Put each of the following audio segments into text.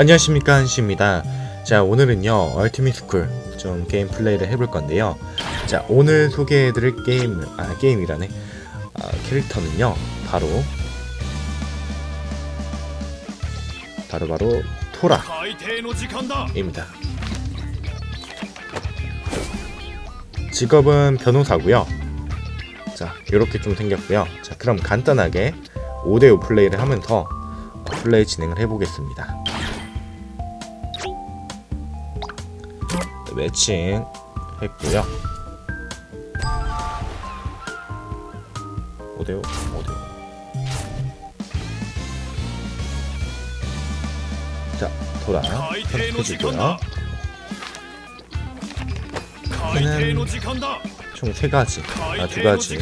안녕하십니까 한시입니다. 자 오늘은요 얼티밋스쿨 좀 게임 플레이를 해볼 건데요. 자 오늘 소개해드릴 게임 아 게임이라네. 아, 캐릭터는요 바로 바로 바로 토라입니다. 직업은 변호사구요. 자 요렇게 좀 생겼구요. 자 그럼 간단하게 5대5 플레이를 하면서 플레이 진행을 해보겠습니다. 매칭 했고요. 5대5, 5대5. 자, 돌아. 해주고요. 얘는 총 3가지, 아, 2가지.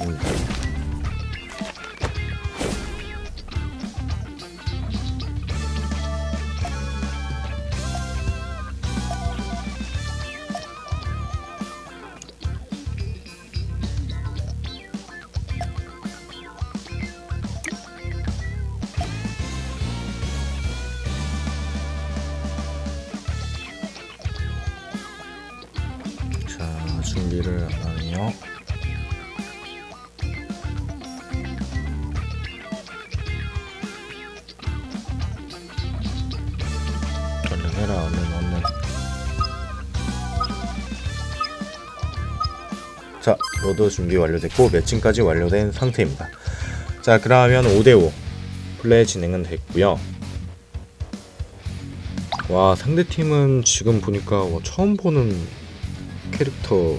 음, 음. 자 준비를 안 하네요. 얼른 해라 얼른 얼른 자 로드 준비 완료됐고 매칭까지 완료된 상태입니다. 자 그러면 5대5 플레이 진행은 됐고요. 와 상대팀은 지금 보니까 와, 처음 보는 캐릭터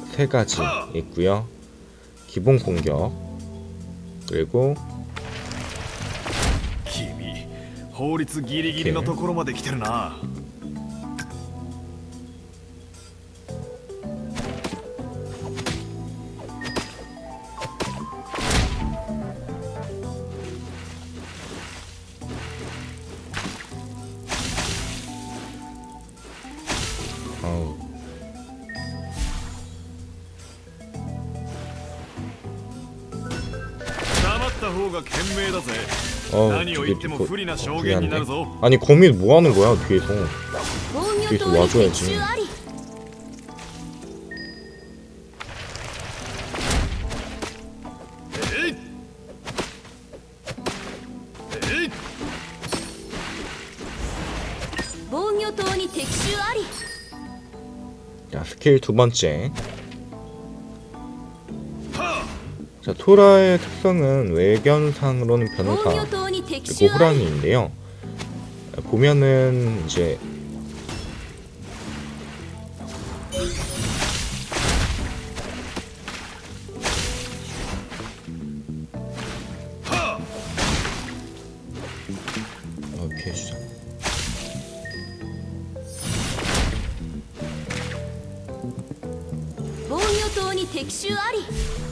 세 가지 있고요. 기본 공격 그리고 이렇게 그, 그게 안 돼. 아니 거미 뭐 하는 거야 뒤에서? 뒤에서 와줘야지. 스킬 두 번째. 자 토라의 특성은 외견상으로는 변호사 그리고 襲あり。 호랑이인데요 보면은 이제 어, 피해주자. 어, 防御塔に敵襲あり。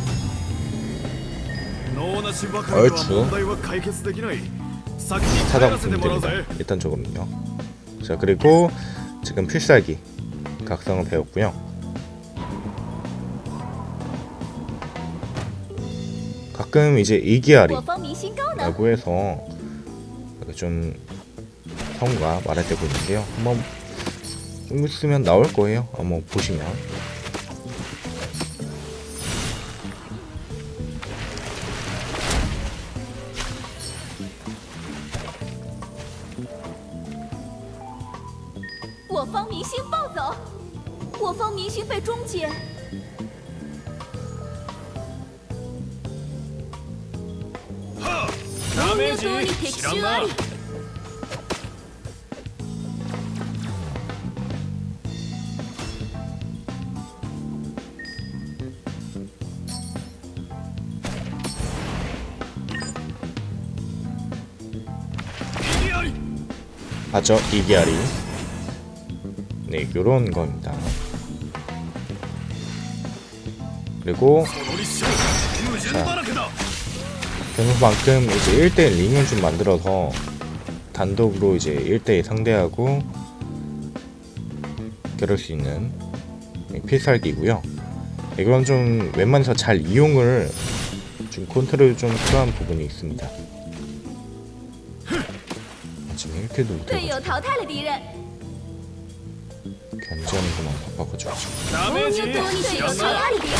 얼추 찾아보시면 됩니다. 일단 조금요. 자 그리고 지금 필살기 각성을 배웠고요. 가끔 이제 이기아리라고 해서 좀 성과 말할 때고 있는데요. 한번 쓰면 나올 거예요. 한번 보시면. 하죠? 이게아리. 네 요런 겁니다. 그리고 자 그만큼 이제 1대1 링을 좀 만들어서 단독으로 이제 1대1 상대하고 그럴 수 있는 네, 필살기고요. 네, 이건 좀 웬만해서 잘 이용을 좀 컨트롤 좀 필요한 부분이 있습니다. 아, 지금 1킬도 队 못해가지고 友淘汰了敌人， 견제하는구만 바빠가지고 ダメージ防御塔に知らんな敌襲あり敌人。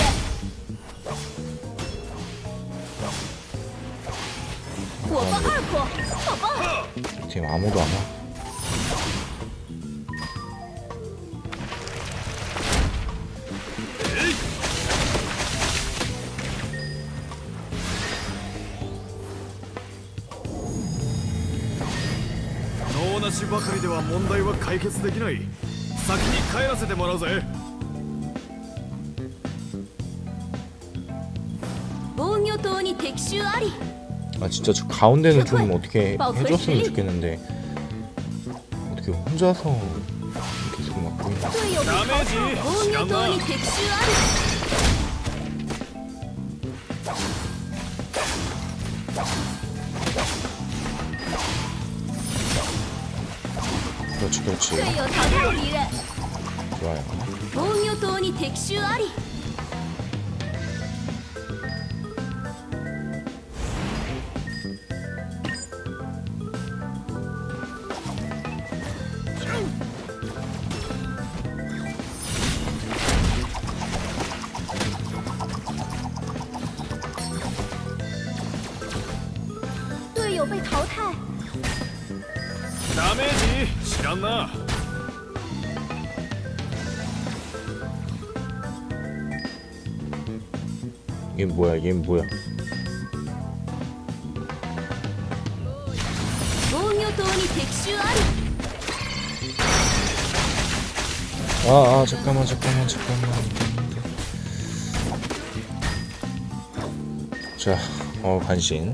我方二破，好棒！ 지금 아무도 안 와. 脳なしばかりでは問題は解決できない先に帰らせてもらうぜ防御塔に敵襲あり。 아 진짜 저 가운데는 좀 어떻게 해줬으면 좋겠는데 어떻게 혼자서 계속 막고 있나 队友被淘汰，防御塔に敵襲あり。 い防御塔に敵襲あり。 이게 뭐야? 이게 뭐야 아, 아 잠깐만 잠깐만 잠깐만. 자, 어 관신.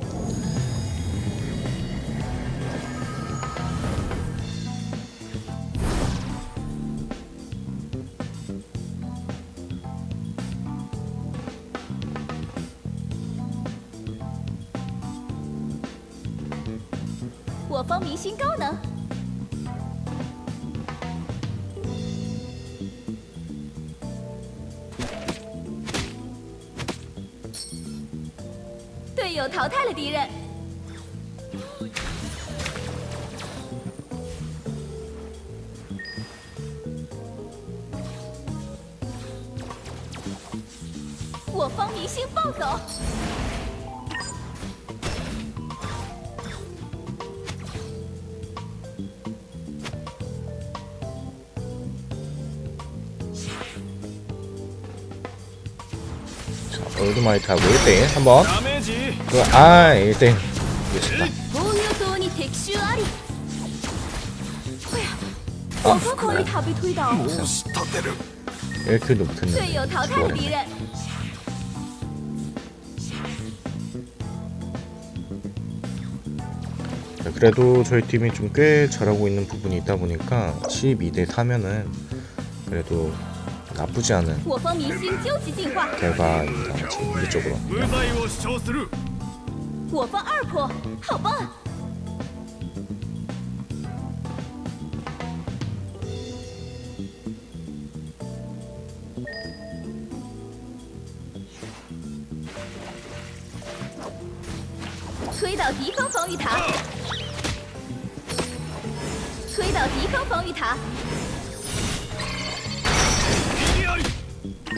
我方明星高能，队友淘汰了敌人。我方明星暴走， 자, 올드마이트하고 1대1 한번. 그, 아, 1대1. 됐습니다. 아, 예, 그래도 그래도 저희 팀이 좀 꽤 잘하고 있는 부분이 있다 보니까 12대 4면은 그래도 나쁘지 않은 결과입니다. 지금 이쪽으로.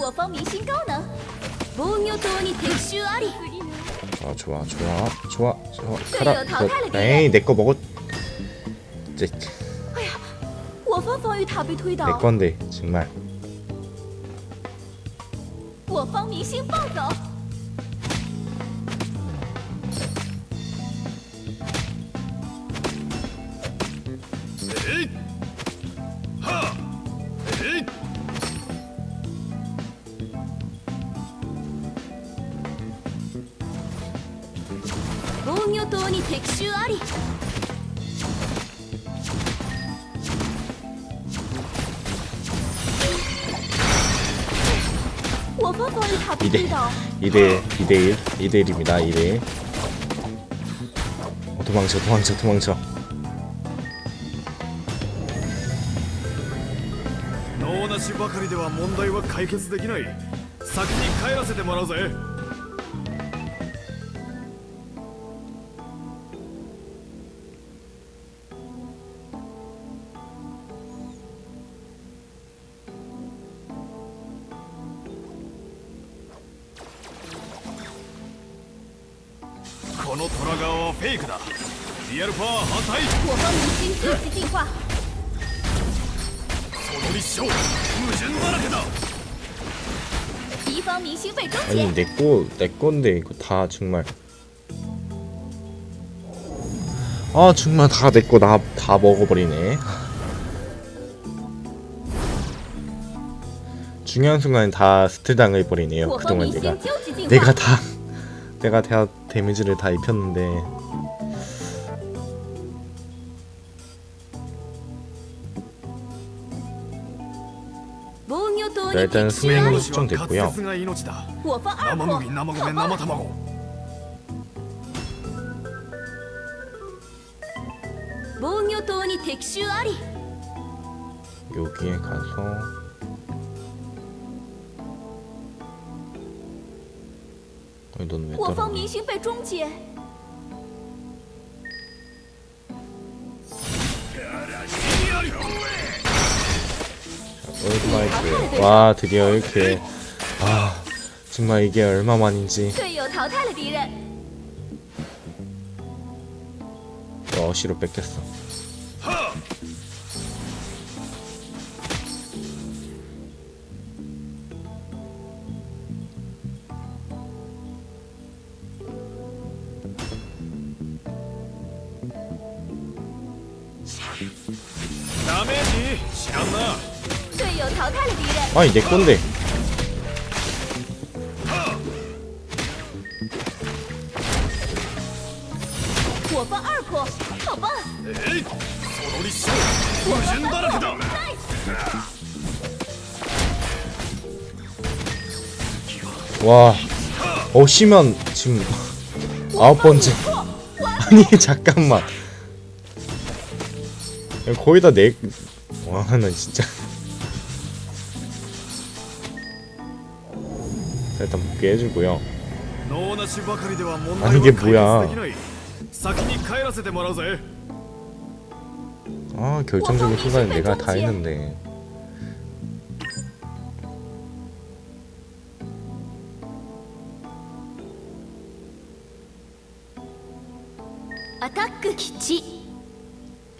我方明星高能，防御塔に敵襲あり。 아, 좋아, 좋아, 좋아, 좋아. 네, 카라, 이거 다 그, 탈락이에요. 에이, 내 거 먹었. 이제 我 我方防御塔被推 내 倒， 건데 정말 我方明星暴走， 2대 推倒， 2대 2대 1 2대 1입니다 2대 1 어, 도망쳐 도망쳐 도망쳐 能なしばかりでは問題は解決できない先に帰らせてもらうぜ リアルパワー反対我方明星积极进化，その立証矛盾だらけだ敌方明星被终 아니 结。 내꺼 내 건데 이거 다 정말 아 정말 다 내 거 나 다 먹어버리네 중요한 순간에 다 스틸 당해버리네요 我方 그동안 明 내가 星究极进化， 내가 다 내가 다 데미지를 다 입혔는데 네, 일단 수명으로 수정됐고요. 여기에 가서 넌왜 떨어? 와 드디어 이렇게. 아 정말 이게 얼마만인지. 어시로 뺏겼어. 아니 내 건데 와 어시면 지금 아홉 번째 아니 잠깐만 거의 다내와나 진짜 일단 묶게 해주고요. 아 이게 뭐야? 아 결정적인 순간에 내가 다 했는데.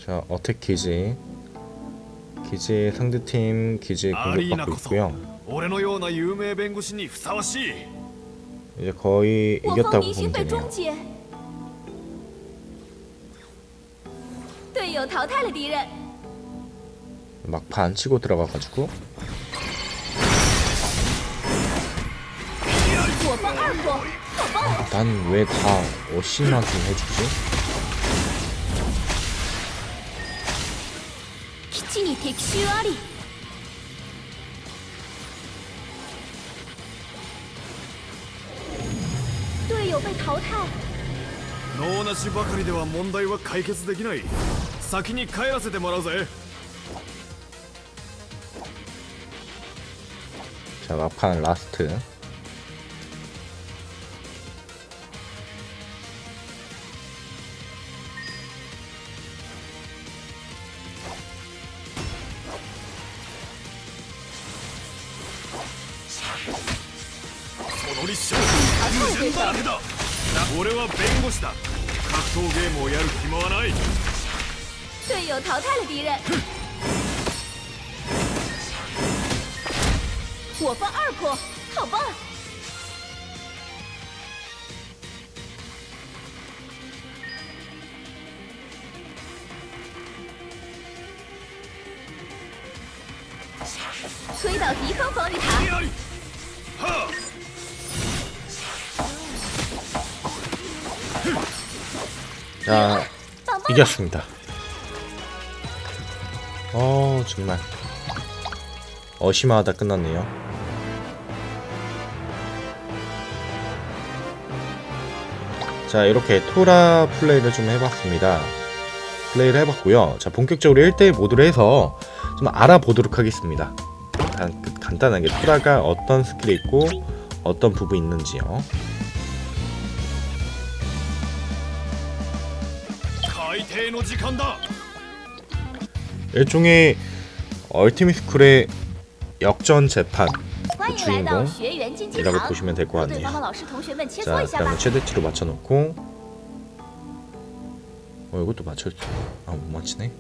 자 어택 기지. 기지 상대팀 기지 공격받고 있고요. 俺のような有名弁護士にふさわしい 이제 거의 我方 이겼다고 明星 보면 被终 되네요 结，队友淘汰了敌人， 막판 치고 들어가가지고 我方二破，好棒！ 난 왜 다 어시만 좀 해주지? 基地に敵襲あり。 队友被淘汰，脳なしばかりでは問題は解決できない先に帰らせてもらうぜ 자 막판 라스트 り勝負従順だけだ。俺は弁護士だ。格闘ゲームをやる暇はない。队友淘汰了敌人我方二破好棒推倒敌方防御塔 자！ 이겼습니다. 어 정말 어심하다 끝났네요. 자 이렇게 토라 플레이를 좀 해봤습니다. 플레이를 해봤고요. 자 본격적으로 1대1 모드로 해서 좀 알아보도록 하겠습니다. 간, 간단하게 토라가 어떤 스킬이 있고 어떤 부분이 있는지요. 일종의 얼티미스쿨의 역전 재판. 그 주인공이라고 보시면 될 것 같네요. 자, 그다음에 최대치로 맞춰놓고. 어 이것도 맞출 수... 아못 맞히네.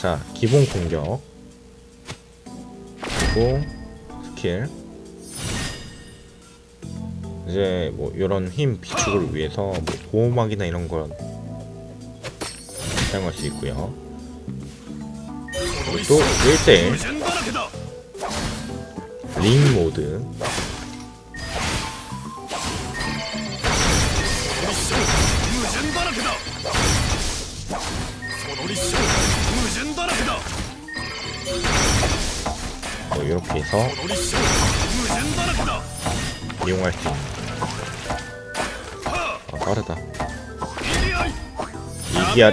자 기본 공격. 그리고 스킬. 이제 뭐 이런 힘 비축을 위해서 뭐 보호막이나 이런 걸 사용할 수 있고요. 그리고 또 1대1 링 모드. 이렇게 해서 이용할 수 있는 아 빠르다. 이기아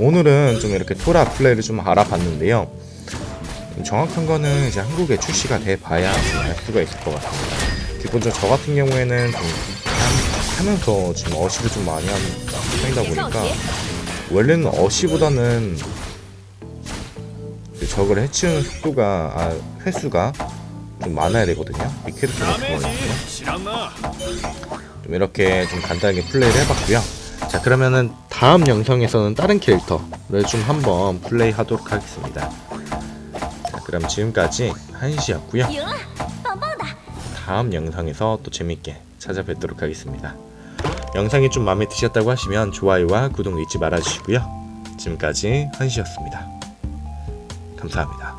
오늘은 좀 이렇게 토라 플레이를 좀 알아봤는데요. 정확한 거는 이제 한국에 출시가 돼 봐야 알 수가 있을 것 같습니다. 기본적으로 저 같은 경우에는 좀 하면서 지금 어시를 좀 많이 하는 편이다 보니까 원래는 어시보다는 적을 해치우는 속도가 아, 횟수가 좀 많아야 되거든요. 이 캐릭터 같은 거는요. 좀 이렇게 좀 간단하게 플레이를 해봤고요. 자 그러면은 다음 영상에서는 다른 캐릭터를 좀 한번 플레이하도록 하겠습니다. 자, 그럼 지금까지 한시였고요. 다음 영상에서 또 재밌게 찾아뵙도록 하겠습니다. 영상이 좀 마음에 드셨다고 하시면 좋아요와 구독 잊지 말아주시고요. 지금까지 한시였습니다. 감사합니다.